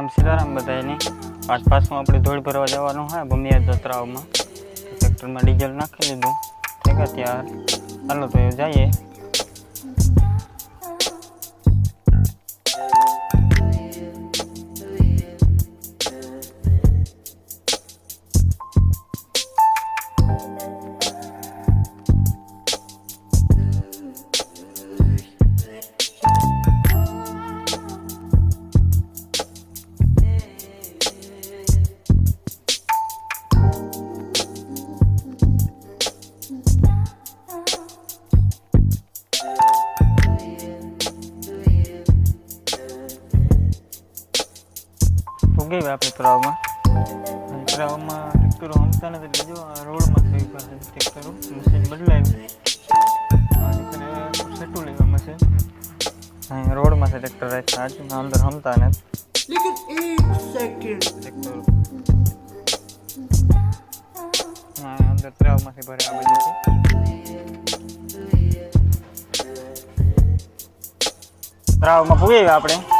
રામ સીતારામ બધાયને. પાંચ આપણે ધોળ ભરવા જવાનું હોય ભૂમિયા જત્રાઓમાં. ટ્રેક્ટરમાં ડીઝલ નાખી દીધું. થઈ ગયા ત્યાર ચાલો તો જઈએ. ગઈ આપણી પ્રાવમાં પ્રાવમાં ટ્રેક્ટરો હમતા નથી. એટલે જો રોડમાં થઈ પાસે ટ્રેક્ટરો મશીન બદલાયું સેટું લેવા મશીન અહીં રોડમાં છે ટ્રેક્ટર રાખ્યા. આજુ અંદર હમતા નથી. અંદર ત્રાવમાંથી ભરે આ આપણે.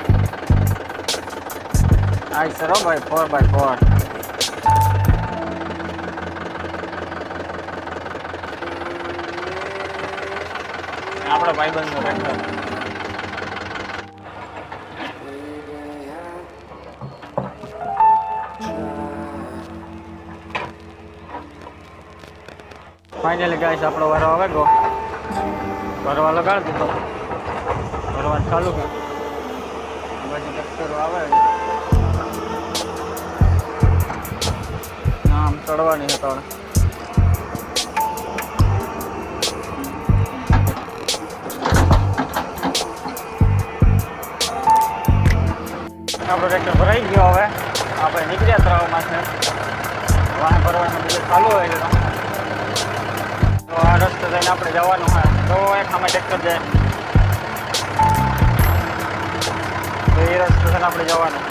આઈ સર ભાઈ ફોર બાય ફોર આપણા ભાઈબંધનો ટ્રેક્ટર ફાઇનલી ગાઈસ આપણો વારો આવે ગો ભરવા લગાડી દીધો ભરવાનું ચાલુ કર્યું પછી ટ્રેક્ટરો આવે આમ ચડવાની હતો આપણો ટ્રેક્ટર ભરાઈ ગયો હવે. આપણે નીકળ્યા ત્રણ છે વાહન ભરવાનું બધું ચાલુ હોય છે તો. આ રસ્તે જઈને આપણે જવાનું હોય. તો એક સામે ટ્રેક્ટર જાય. તો એ રસ્તે આપણે જવાનું.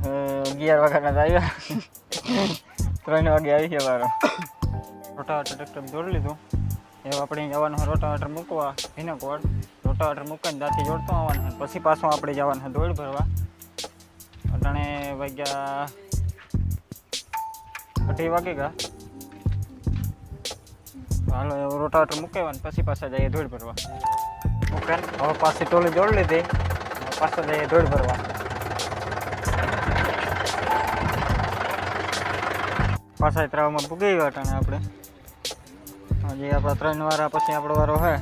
અગિયાર વાગ્યાના આવ્યા ત્રણ વાગે આવી ગયા વારો. રોટાવાટર ટ્રેક્ટર જોડી લીધું. એવું આપણે જવાનું હોય રોટાવાટર મૂકવા ભીનકવાડ રોટાવાટર મૂકીને ત્યાંથી જોડતો આવવાનું હોય પછી પાછું આપણે જવાનું હોય દોડ ભરવા. અટાણે વાગ્યા અઢી વાગે ગયા હાલો એવું રોટાવાટર મૂકેવાનું પછી પાછા જઈએ ધોળ ભરવા. મૂકે હવે પાછી ટોલી જોડી લીધી. પાછા જઈએ ધોળ ભરવા. પાછા ત્રાવમાં ભૂગી ગયા આપણે. હજી આપણા ત્રણ વારા પછી આપણો વારો હે.